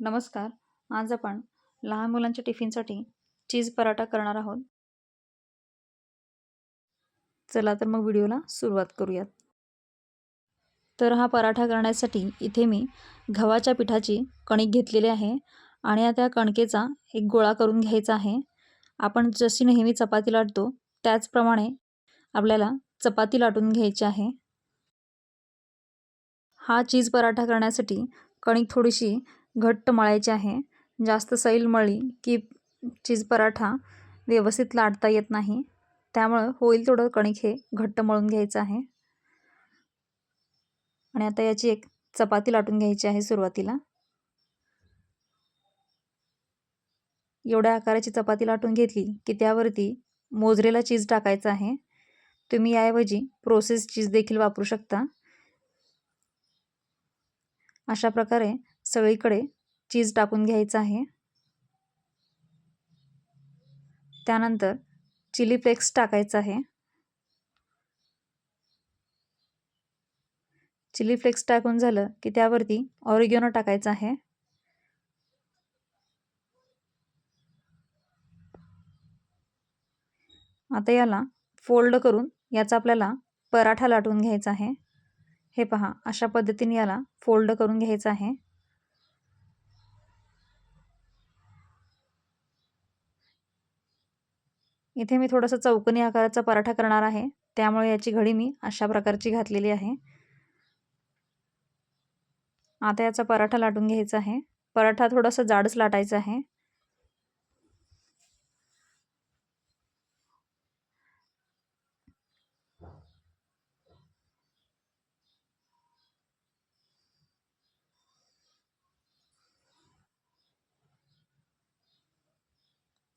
नमस्कार. आज आपण लहान मुलांच्या टिफिनसाठी चीज पराठा करणार आहोत. चला तर मग व्हिडिओला सुरुवात करूयात. तर हा पराठा करण्यासाठी इथे मी गव्हाच्या पिठाची कणिक घेतलेली आहे आणि त्या कणकेचा एक गोळा करून घ्यायचा आहे. आपण जशी नेहमी चपाती लाटतो त्याचप्रमाणे आपल्याला चपाती लाटून घ्यायची आहे. हा चीज पराठा करण्यासाठी कणिक थोडीशी घट्ट मळायची आहे. जास्त सैल मळली की चीज पराठा व्यवस्थित लाटता येत नाही. त्यामुळं होईल थोडं कणिक हे घट्ट मळून घ्यायचं आहे. आणि आता याची एक चपाती लाटून घ्यायची आहे सुरुवातीला. एवढ्या आकाराची चपाती लाटून घेतली की त्यावरती मोजरेला चीज टाकायचं आहे. तुम्ही याऐवजी प्रोसेस चीज देखील वापरू शकता. अशा प्रकारे सगळीकडे चीज टाकून घ्यायचं आहे. त्यानंतर चिली फ्लेक्स टाकायचं आहे. चिली फ्लेक्स टाकून झालं की त्यावरती ऑरिगेनो टाकायचं आहे. आता याला फोल्ड करून याचा आपल्याला पराठा लाटून घ्यायचा आहे. हे पहा अशा पद्धतीने याला फोल्ड करून घ्यायचं आहे. इथे मी थोडासा चौकनी आकाराचा पराठा करणार आहे. त्यामुळे याची घडी मी अशा प्रकारची घातलेली आहे. आता याचा पराठा लाटून घ्यायचा आहे. पराठा थोडासा जाडच लाटायचा आहे.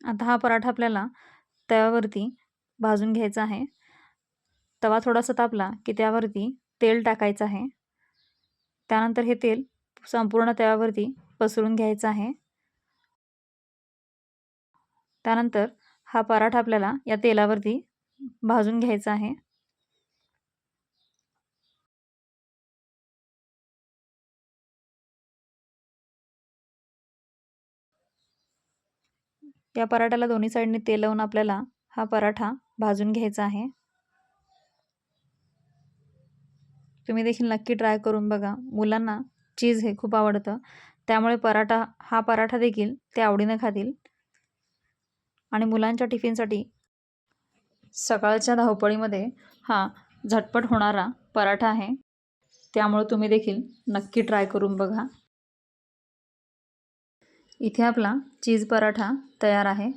आता हा पराठा आपल्याला तव्यावरती भाजून घ्यायचा आहे. तवा थोडासा तापला की त्यावरती तेल टाकायचं आहे. त्यानंतर हे तेल संपूर्ण तव्यावरती पसरून घ्यायचं आहे. त्यानंतर हा पराठा आपल्याला या तेलावरती भाजून घ्यायचा आहे. या पराठ्याला दोन्ही साईडने तेल लावून आपल्याला हा पराठा भाजून घ्यायचा आहे. तुम्ही देखील नक्की ट्राय करून बघा. मुलांना चीज हे खूप आवडतं. त्यामुळे पराठा हा पराठा देखील ते आवडीनं खातील. आणि मुलांच्या टिफिनसाठी सकाळच्या धावपळीमध्ये हा झटपट होणारा पराठा आहे. त्यामुळे तुम्ही देखील नक्की ट्राय करून बघा. इथे आपला चीज पराठा तयार आहे.